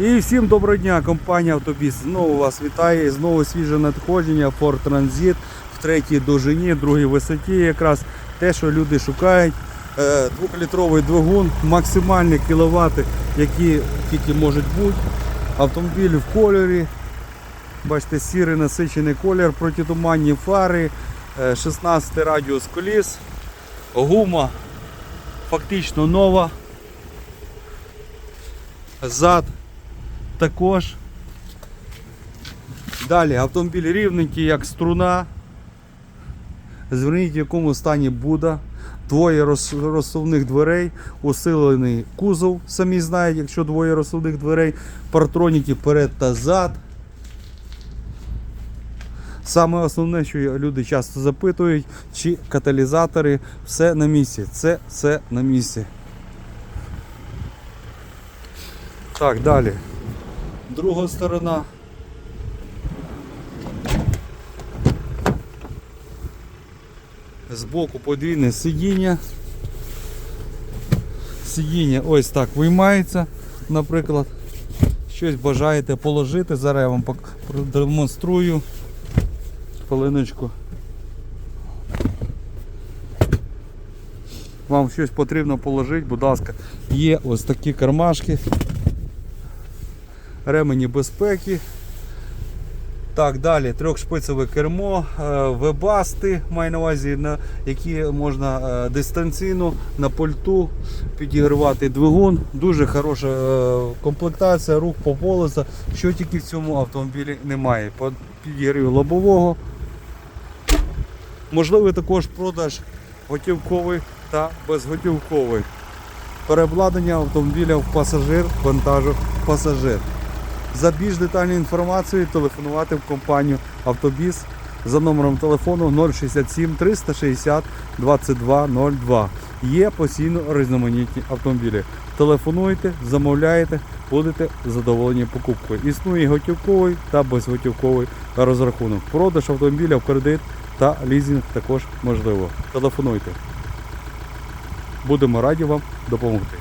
І всім доброго дня, компанія Автобіс знову вас вітає. Знову свіже надходження Ford Transit в третій довжині, другій висоті. Якраз те, що люди шукають. Е, Двохлітровий двигун, максимальні кіловати, які тільки можуть бути. Автомобіль в кольорі. Бачите, сірий насичений колір, протитуманні фари, е, 16 радіус коліс, гума фактично нова. Зад також. Далі автомобіль рівненький, як струна. Зверніть, в якому стані Буда. Двоє розсувних дверей, усилений кузов, самі знають, якщо двоє розсувних дверей, партроніки перед та зад. Саме основне, що люди часто запитують, чи каталізатори все на місці. Це все на місці. Так, далі. Друга сторона. Збоку подвійне сидіння. Сидіння ось так виймається, наприклад. Щось бажаєте положити. Зараз я вам продемонструю. Хвилиночку. Вам щось потрібно положити, будь ласка, є ось такі кармашки, ремені безпеки. Так, далі трьохшпицеве кермо, е, вебасти, маю на увазі, на які можна е, дистанційно на пульту підігрівати двигун. Дуже хороша е, комплектація, рух по полоса, що тільки в цьому автомобілі немає. Підігрів лобового. Можливий також продаж готівковий та безготівковий. Переобладнання автомобіля в пасажир, вантажу пасажир. За більш детальною інформацією телефонувати в компанію Автобіс за номером телефону 067 360 2202. Є постійно різноманітні автомобілі. Телефонуйте, замовляєте, будете задоволені покупкою. Існує готівковий та безготівковий розрахунок. Продаж автомобіля в кредит та лізинг також можливо. Телефонуйте. Будемо раді вам допомогти.